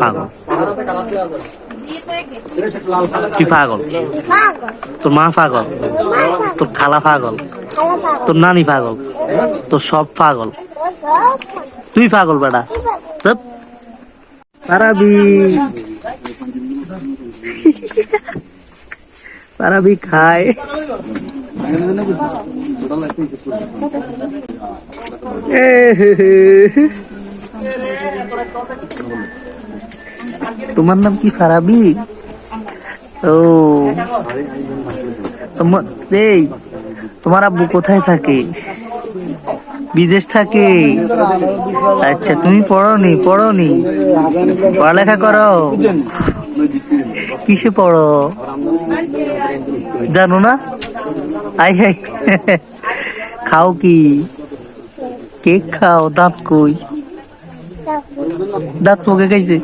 পাগল। তুই পাগল? তোর মা পাগল? তোর খালা পাগল? তোর নানি পাগল? তোর সব পাগল? তুই পাগল বেটা। পারাবি। পারাবি, খায়। তোমার নাম কি, ফারাবি? ও। এই, তোমার আব্বু কোথায় থাকে? বিদেশ থাকে? আচ্ছা তুমি পড়নি পড়নি। পড়ালেখা করো। কিসে পড়ো? জানো না? আই হাই খাও কি? কেক খাও দাঁত কই? দাঁত পোকে খাইছে?